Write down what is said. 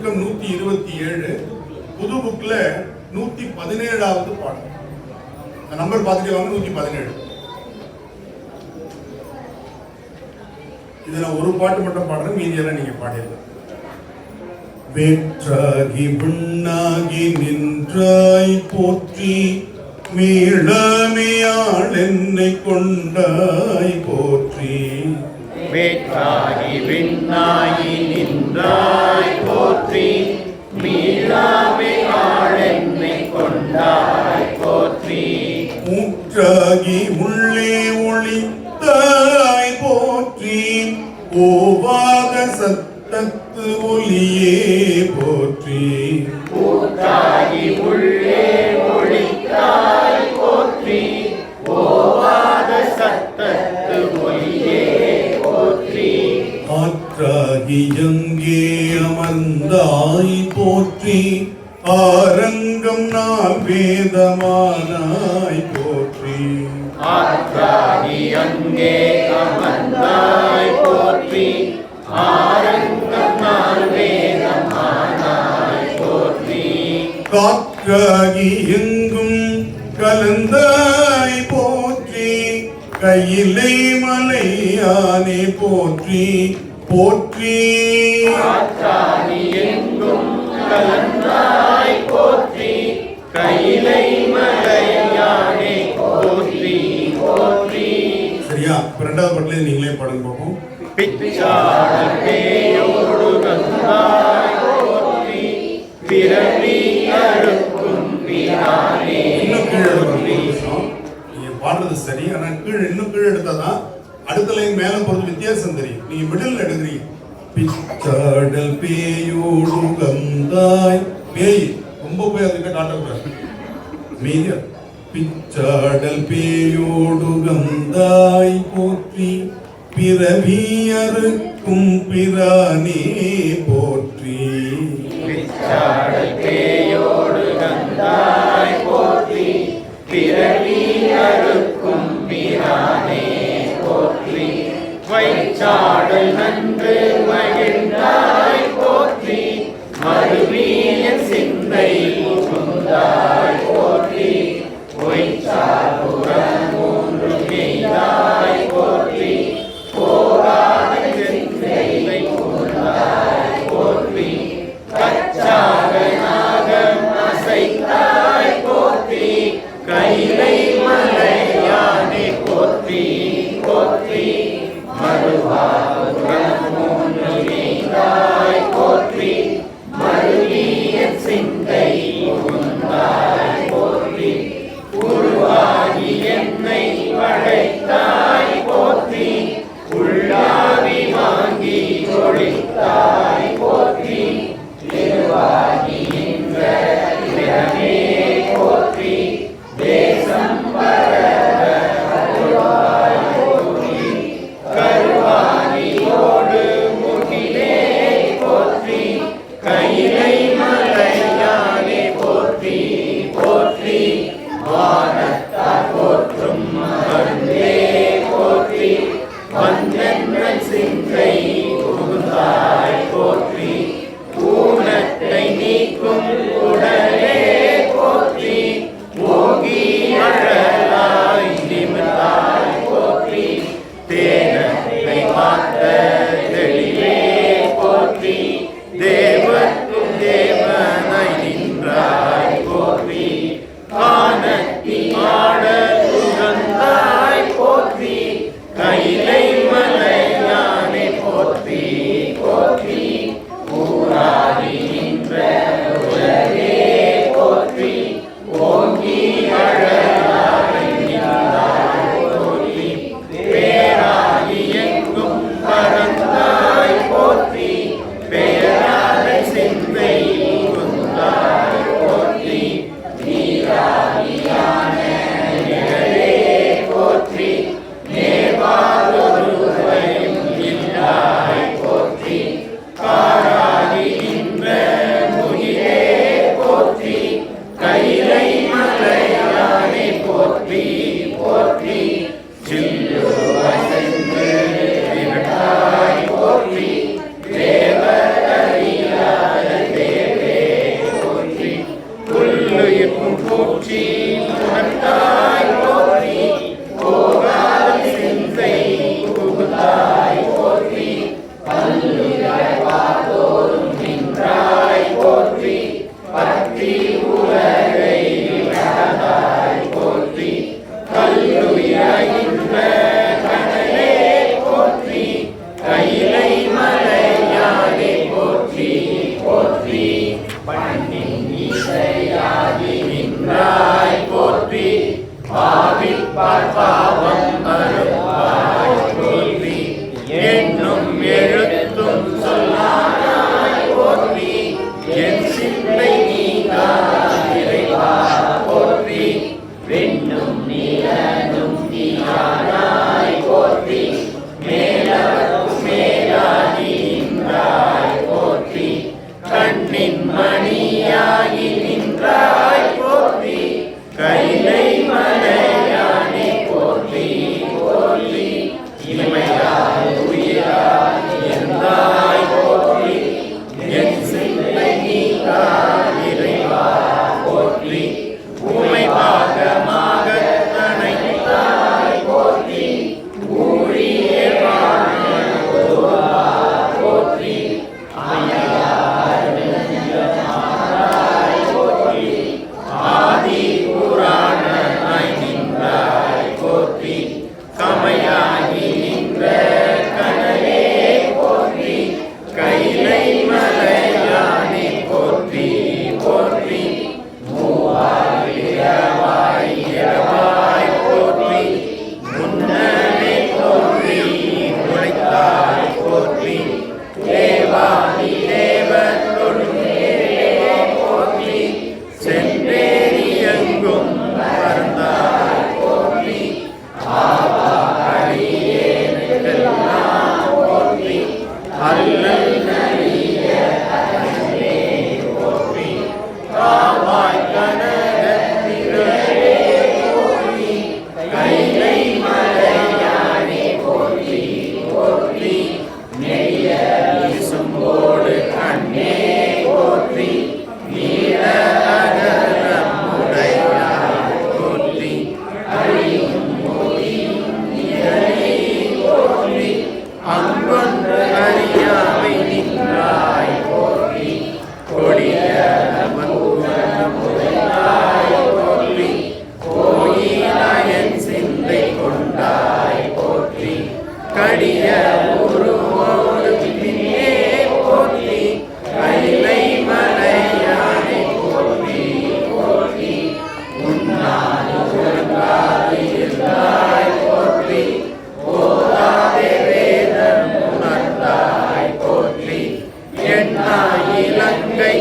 பக்கம் நூத்தி இருபத்தி ஏழு புது புக்ல நூத்தி பதினேழாவது பாடம் நம்பர் பார்த்துட்டு வாங்க நூத்தி பதினேழு. இதுல ஒரு பாட்டு மட்டும் பாடுறேன் மீதியெல்லாம் நீங்க பாடிடலாம் வேற்றாகி விண்ணாகி நின்றாய் போற்றி மீளமையாள் என்னை கொண்டாய் போற்றி. வேற்றாகி விண்ணாகி நின்றாய் ஒன்றாகி உள்ளே ஒளித்தாய் போற்றி ஓவா வேதமானாய் போற்றி. ஆற்றாகி அங்கே அமர்ந்தாய் போற்றி. ஆரங்கம் நாள் வேதமானாய் போற்றி. காற்றாகி எங்கும் கலந்தாய் போற்றி. கையிலை மலையானே போற்றி. போற்றி. எங்கும் கலந்தாய் போற்றி. கையிலை சரியா? இப்ப ரெண்டாவது பாட்டிலே நீங்களே பாடுங்க பார்ப்போம். பாடுறது சரி ஆனா கீழே இன்னும் கீழே எடுத்தாதான் அடுத்த லைன் மேல போறது வித்தியாசம் தெரியும். நீங்க மிடில் எடுக்கிறீங்க. பிச்சாடல் பேயோடு கந்தாய். பேய் ரொம்ப போய் அதுக்கு காட்டக்கூடாது மீதியா பிச்சாடல் பேயோடு கந்தாய் போற்றி பிறவியறுக்கும் பிரானே போற்றி. பிச்சாடல் பேயோடு கந்தாய் போற்றி பிறவி money. இலங்கை